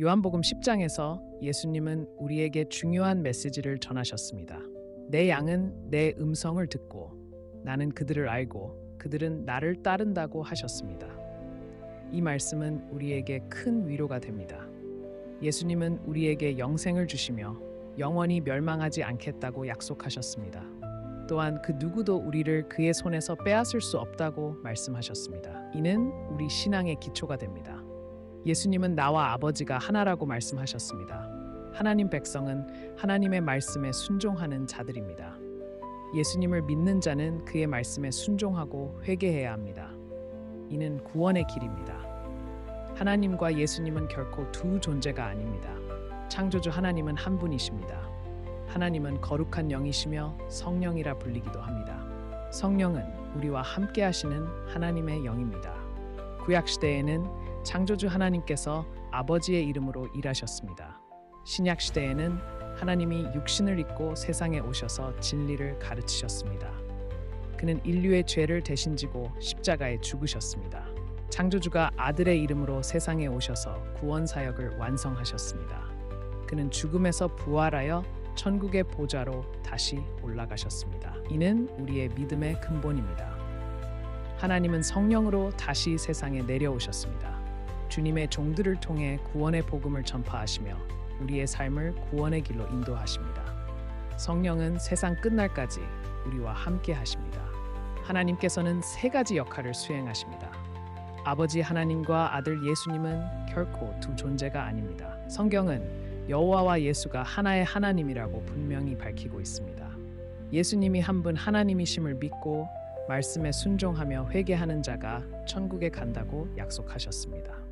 요한복음 10장에서 예수님은 우리에게 중요한 메시지를 전하셨습니다. 내 양은 내 음성을 듣고 나는 그들을 알고 그들은 나를 따른다고 하셨습니다. 이 말씀은 우리에게 큰 위로가 됩니다. 예수님은 우리에게 영생을 주시며 영원히 멸망하지 않겠다고 약속하셨습니다. 또한 그 누구도 우리를 그의 손에서 빼앗을 수 없다고 말씀하셨습니다. 이는 우리 신앙의 기초가 됩니다. 예수님은 나와 아버지가 하나라고 말씀하셨습니다. 하나님 백성은 하나님의 말씀에 순종하는 자들입니다. 예수님을 믿는 자는 그의 말씀에 순종하고 회개해야 합니다. 이는 구원의 길입니다. 하나님과 예수님은 결코 두 존재가 아닙니다. 창조주 하나님은 한 분이십니다. 하나님은 거룩한 영이시며 성령이라 불리기도 합니다. 성령은 우리와 함께 하시는 하나님의 영입니다. 구약 시대에는 창조주 하나님께서 아버지의 이름으로 일하셨습니다. 신약 시대에는 하나님이 육신을 입고 세상에 오셔서 진리를 가르치셨습니다. 그는 인류의 죄를 대신 지고 십자가에 죽으셨습니다. 창조주가 아들의 이름으로 세상에 오셔서 구원 사역을 완성하셨습니다. 그는 죽음에서 부활하여 천국의 보좌로 다시 올라가셨습니다. 이는 우리의 믿음의 근본입니다. 하나님은 성령으로 다시 세상에 내려오셨습니다. 주님의 종들을 통해 구원의 복음을 전파하시며 우리의 삶을 구원의 길로 인도하십니다. 성령은 세상 끝날까지 우리와 함께 하십니다. 하나님께서는 세 가지 역할을 수행하십니다. 아버지 하나님과 아들 예수님은 결코 두 존재가 아닙니다. 성경은 여호와와 예수가 하나의 하나님이라고 분명히 밝히고 있습니다. 예수님이 한 분 하나님이심을 믿고 말씀에 순종하며 회개하는 자가 천국에 간다고 약속하셨습니다.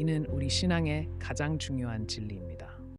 이는 우리 신앙의 가장 중요한 진리입니다.